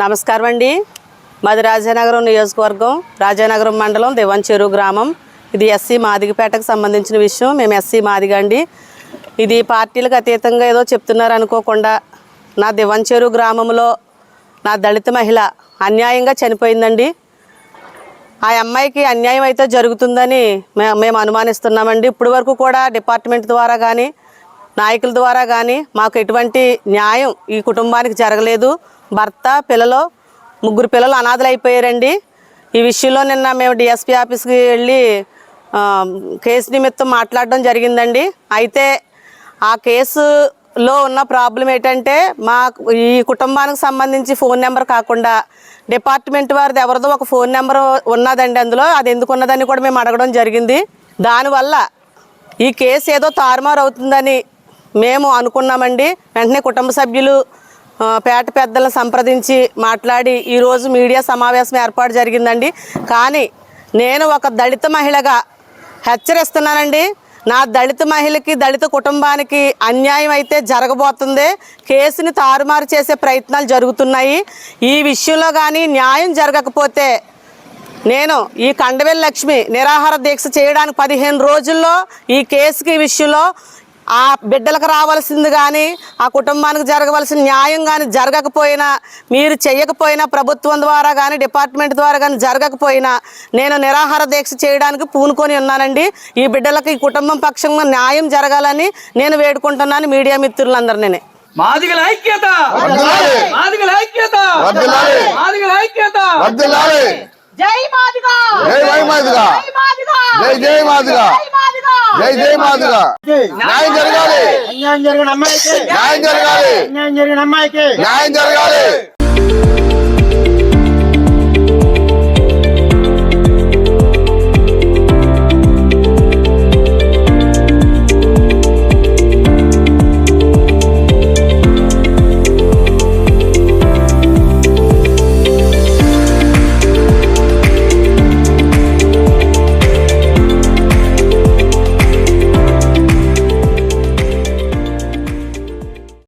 నమస్కారం అండి. మాది రాజానగరం నియోజకవర్గం రాజానగరం మండలం దివంచెరు గ్రామం. ఇది ఎస్సీ మాదిగపేటకు సంబంధించిన విషయం. మేము ఎస్సీ మాదిగ అండి. ఇది పార్టీలకు అతీతంగా ఏదో చెప్తున్నారు అనుకోకుండా నా దివంచెరు గ్రామంలో నా దళిత మహిళ అన్యాయంగా చనిపోయిందండి. ఆ అమ్మాయికి అన్యాయం అయితే జరుగుతుందని మేము అనుమానిస్తున్నామండి. ఇప్పటి వరకు కూడా డిపార్ట్మెంట్ ద్వారా కానీ నాయకుల ద్వారా కానీ మాకు ఎటువంటి న్యాయం ఈ కుటుంబానికి జరగలేదు. భర్త పిల్లలు ముగ్గురు పిల్లలు అనాథలు అయిపోయారండి ఈ విషయంలో నిన్న మేము డిఎస్పీ ఆఫీస్కి వెళ్ళి కేసు నిమిత్తం మాట్లాడడం జరిగిందండి. అయితే ఆ కేసులో ఉన్న ప్రాబ్లం ఏంటంటే మా ఈ కుటుంబానికి సంబంధించి ఫోన్ నెంబర్ కాకుండా డిపార్ట్మెంట్ వారిది ఎవరిదో ఒక ఫోన్ నెంబర్ ఉన్నదండి అందులో. అది ఎందుకు ఉన్నదని కూడా మేము అడగడం జరిగింది. దానివల్ల ఈ కేసు ఏదో తారుమారు అవుతుందని మేము అనుకున్నామండి. వెంటనే కుటుంబ సభ్యులు పేట పెద్దలను సంప్రదించి మాట్లాడి ఈరోజు మీడియా సమావేశం ఏర్పాటు జరిగిందండి. కానీ నేను ఒక దళిత మహిళగా హెచ్చరిస్తున్నానండి. నా దళిత మహిళకి దళిత కుటుంబానికి అన్యాయం అయితే జరగబోతుంది. కేసుని తారుమారు చేసే ప్రయత్నాలు జరుగుతున్నాయి. ఈ విషయంలో కానీ న్యాయం జరగకపోతే నేను ఈ కండవెల్ లక్ష్మి నిరాహార దీక్ష చేయడానికి పదిహేను రోజుల్లో ఈ కేసుకి విషయంలో ఆ బిడ్డలకు రావాల్సింది కానీ ఆ కుటుంబానికి జరగవలసిన న్యాయం కానీ జరగకపోయినా మీరు చేయకపోయినా ప్రభుత్వం ద్వారా కానీ డిపార్ట్మెంట్ ద్వారా కానీ జరగకపోయినా నేను నిరాహార దీక్ష చేయడానికి పూనుకొని ఉన్నానండి. ఈ బిడ్డలకు ఈ కుటుంబం పక్షంగా న్యాయం జరగాలని నేను వేడుకుంటున్నాను మీడియా మిత్రులందరినీ. మాదిగల ఐక్యత. మాదిగల ఐక్యత. మాదిగల ఐక్యత! జై మాదిగా! జై జై మాదిగా! జై మాదిగా! జై జై మాదిగా! జై జై మాదిగా. న్యాయం జరగాలి. అన్యాయం జరిగిన అమ్మాయికి. న్యాయం జరగాలి. అన్యాయం జరిగిన అమ్మాయికి. న్యాయం జరగాలి.